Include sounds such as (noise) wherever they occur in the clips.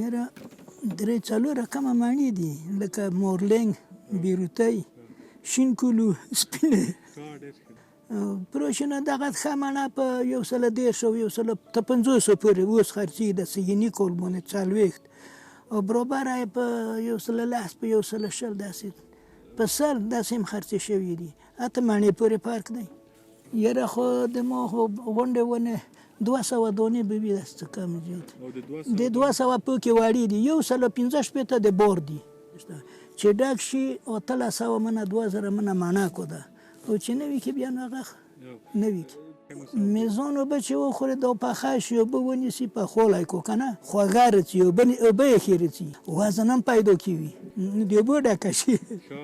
یاره درې څلور رقمه مڼې دي. لکه مورلینګ بیروتۍ شین کولو سپینه پروشنه دغه مڼه په یو سل دېرش او یو سل ته پنځوسو پورې اوس خرڅېږي د سهیني کول باندې څلوېښت. او بروبره یې په یو سل لس په یو سل شل داسې په سل داسې هم خرڅې شوي دي. اته مڼې پورې فرق دی. یاره خو د ما خو غونډې ونه دوه سوه دانې به وي داسې کم زیات. د دوه سوه پکې وړې دي. یو سل پنځه شپېته د بور دي. چې ډک شي اتلس سوه منه دوه زره منه مڼاکو ده او چې نه وي کې بیا نو. هغه نه وي کې میزان اوبه چې وخوري دا پخه شي اوبه ونیسي په خولی کو که نه؟ خوږه رڅي اوبه اوبه یې ښې رڅي وزن هم پیدا کوي د اوبو ډکه شي ښه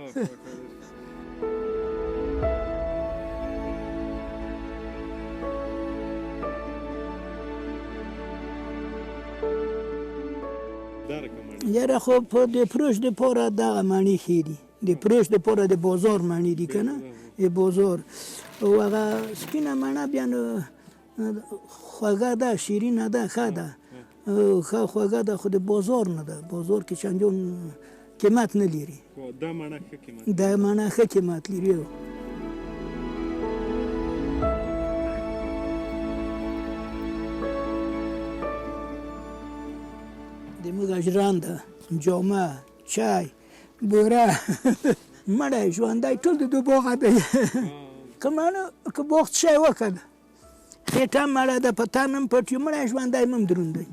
دا رقم یاره خو په د فروش د پوره دغه معنی ښې دي د فروش د پوره د بازار معنی دي که بازار او هغه سپینه مڼه بیا نو خوږه ده شیرینه ده ښه ده ښه خوږه ده خو د بازار نه ده بازار کې چندان قیمت نه لري دا مڼه ښه قیمت دا مڼه ښه قیمت لري د موږ ژرنده جامه چای بوره (laughs) مړی ژوندی ټول د دوباغه دی (laughs) که مڼه که باخت شی وکړ خېټه مړه ده په تن هم پټ یو مړی ژوندی هم دروند دی.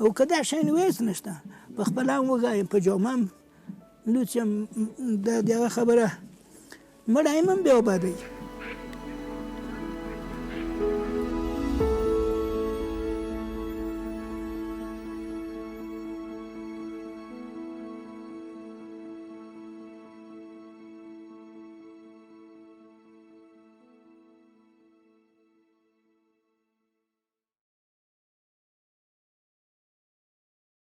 او که دا شی نو هېڅ نشته. په خپله هم وږی په جامه هم. لوڅ یم د دغه خبره. مړی هم بیا وبه دی